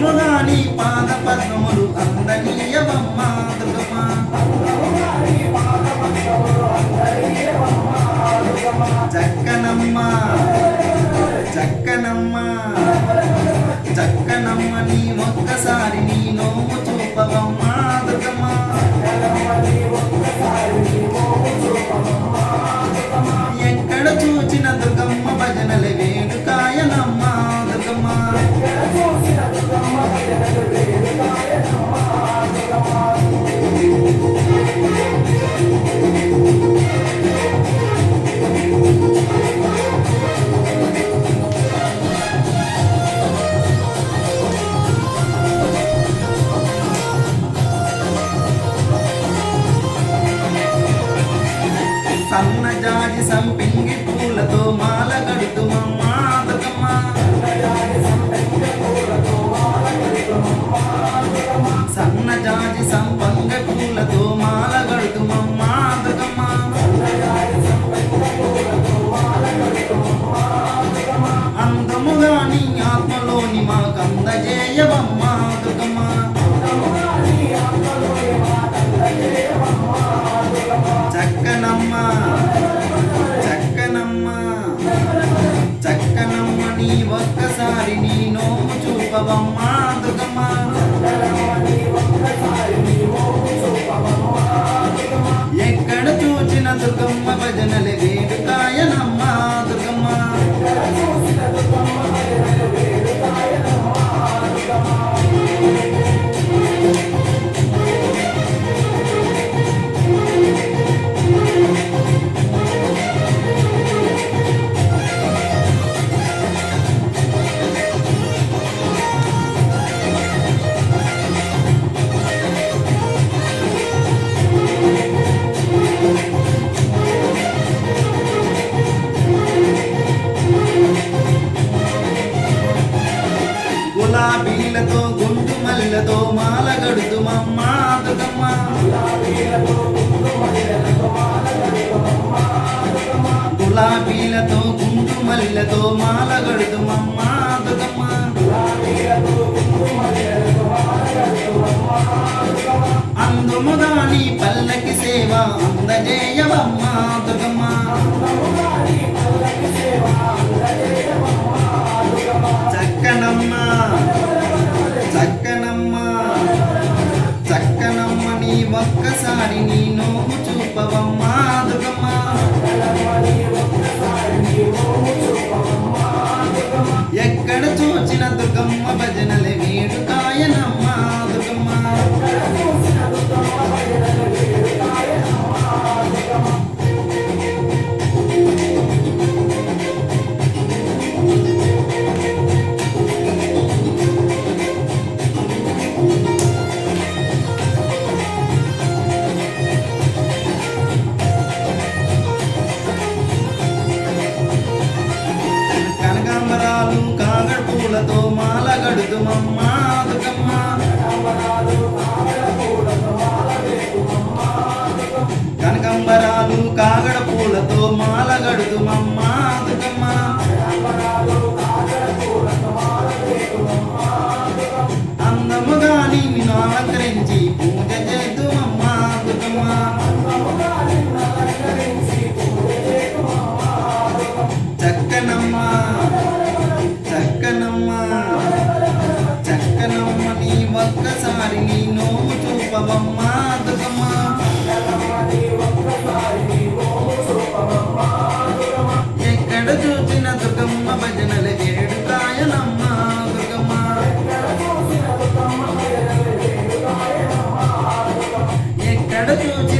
కన్నులా నీ పాద పద్మములు అందనీయవమ్మ చక్కనమ్మ చక్కనమ్మ చక్కనమ్మ నీ ఒక్కసారి నీ గులాబీలతో కుంకుమలిలతో మాల అందుముగా నీ పల్లకి సేవ అందజేయవమ్మ దుగమ్మ చూపవమ్మ దుర్గమ్మ. ఎక్కడ చూసిన దుర్గమ్మ భజనల ఏడు కాయలమ్మ దుర్గమ్మ. ఎక్కడ చూసిన